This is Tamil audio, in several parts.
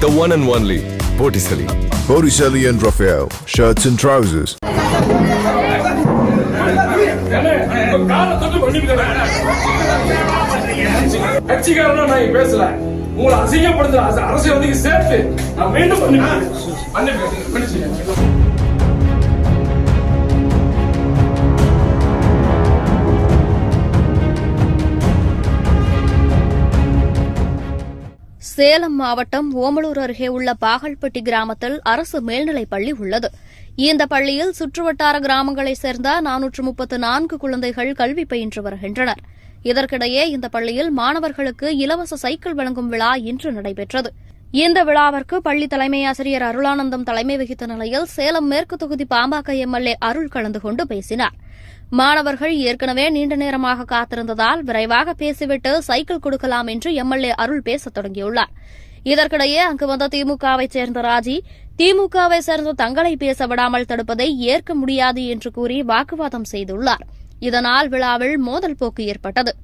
The one and only Botticelli. Botticelli and Raphael, shirts and trousers. கட்சிக்காரனா நான் பேசல உங்களை அசிங்கப்படுத்துற அரசு- அரசியல்வாதிக்கு சேர்த்து நான் மீண்டும் பண்ணி சேலம் மாவட்டம் ஓமலூர் அருகே உள்ள பாகல்பட்டி கிராமத்தில் அரசு மேல்நிலைப் பள்ளி உள்ளது. இந்த பள்ளியில் சுற்றுவட்டார கிராமங்களைச் சேர்ந்த நானூற்று முப்பத்து நான்கு குழந்தைகள் கல்வி பயின்று வருகின்றனர். இதற்கிடையே இந்த பள்ளியில் மாணவர்களுக்கு இலவச சைக்கிள் வழங்கும் விழா இன்று நடைபெற்றது. இந்த விழாவிற்கு பள்ளி தலைமை ஆசிரியர் அருளானந்தம் தலைமை வகித்த நிலையில் சேலம் மேற்கு தொகுதி பாமக எம்எல்ஏ அருள் கலந்து கொண்டு பேசினார். மாணவர்கள் ஏற்கனவே நீண்ட நேரமாக காத்திருந்ததால் விரைவாக பேசிவிட்டு சைக்கிள் கொடுக்கலாம் என்று எம்எல்ஏ அருள் பேசத் தொடங்கியுள்ளார். இதற்கிடையே அங்கு வந்த திமுகவைச் சேர்ந்த ராஜி திமுகவை சேர்ந்த தங்களை பேச விடாமல் தடுப்பதை ஏற்க முடியாது என்று கூறி வாக்குவாதம் செய்துள்ளார். இதனால் விழாவில் மோதல் போக்கு ஏற்பட்டது.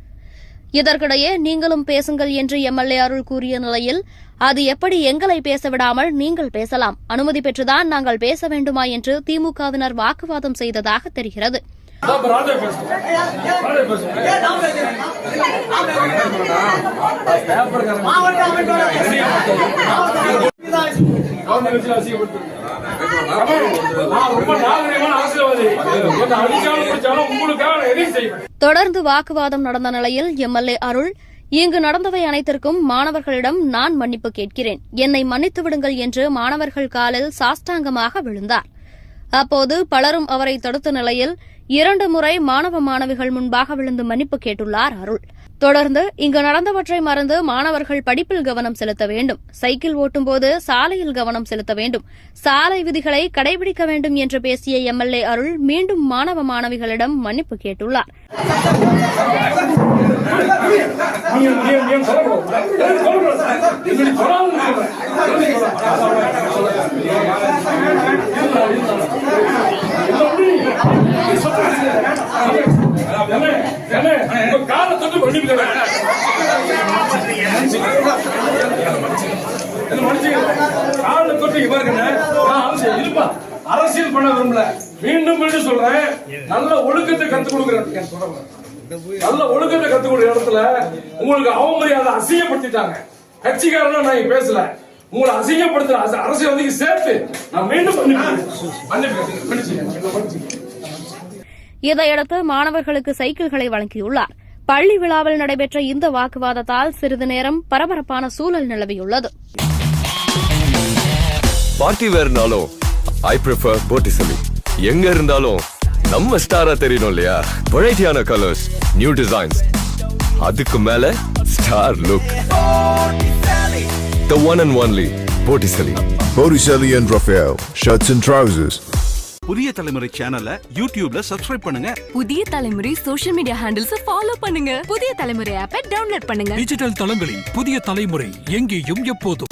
இதற்கிடையே நீங்களும் பேசுங்கள் என்று எம்எல்ஏ அருள் கூறிய நிலையில் அது எப்படி எங்களை பேச விடாமல் நீங்கள் பேசலாம்? அனுமதி பெற்றுதான் நாங்கள் பேச வேண்டுமா என்று திமுகவினர் வாக்குவாதம் செய்ததாக தெரிகிறது ராஜா பேசுறேன் ராஜா பேசுறேன் கவர்மெண்ட் வச்சு தொடர்ந்து வாக்குவாதம் நடந்த நிலையில் எம்எல்ஏ அருள் இங்கு நடந்தவை அனைத்திற்கும் மாணவர்களிடம் நான் மன்னிப்பு கேட்கிறேன். என்னை மன்னித்து விடுங்கள் என்று மாணவர்கள் காலில் சாஷ்டாங்கமாக விழுந்தார். அப்போது பலரும் அவரை தடுத்த நிலையில் இரண்டு முறை மாணவ மாணவிகள் முன்பாக விழுந்து மன்னிப்பு கேட்டுள்ளார் அருள். தொடர்ந்து இங்கு நடந்தவற்றை மறந்து மாணவர்கள் படிப்பில் கவனம் செலுத்த வேண்டும். சைக்கிள் ஓட்டும்போது சாலையில் கவனம் செலுத்த வேண்டும். சாலை விதிகளை கடைபிடிக்க வேண்டும் என்று பேசிய எம்எல்ஏ அருள் மீண்டும் மாணவ மாணவிகளிடம் மன்னிப்பு கேட்டுள்ளார். இருப்பா. அரசியல் பண்ண விரும்பல மீண்டும் மீண்டும் சொல்றேன் நல்ல ஒழுக்கத்தை கத்துக் கொடுக்குறேன் நல்ல ஒழுக்கத்தை கத்துக் கொடுக்குற இடத்துல உங்களுக்கு அவமரியாதை அசிங்கப்படுத்திட்டாங்க கட்சிக்காரன் நான் பேசல உங்களை அசிங்கப்படுத்துற அரசியல் அரசியல்வாதிக்கு சேர்த்து நான் மீண்டும் மன்னிப்பு இதையடுத்து மாணவர்களுக்கு சைக்கிள்களை வழங்கியுள்ளார் பள்ளி விழாவில் நடைபெற்ற இந்த வாக்குவாதத்தால் சிறிது நேரம் பரபரப்பான சூழல் நிலவியுள்ளது பார்ட்டி வேர்னாலும் ஐ ப்ரிஃபர் Botticelli. எங்க இருந்தாலும் நம்ம ஸ்டாரா தெரியணும் இல்லையா வெரைட்டியான கலர்ஸ் நியூ டிசைன்ஸ் அதுக்கு மேல star look The one and only Botticelli. Botticelli and Raphael, shirts and trousers. Puthiya தலைமுறை சேனலை யூடியூப்ல சப்ஸ்கிரைப் பண்ணுங்க புதிய தலைமுறை சோஷியல் மீடியா ஹேண்டில்ஸ் ஃபாலோ பண்ணுங்க புதிய தலைமுறை ஆப்பை டவுன்லோட் பண்ணுங்க டிஜிட்டல் தளங்களில் புதிய தலைமுறை எங்கேயும் எப்போதும்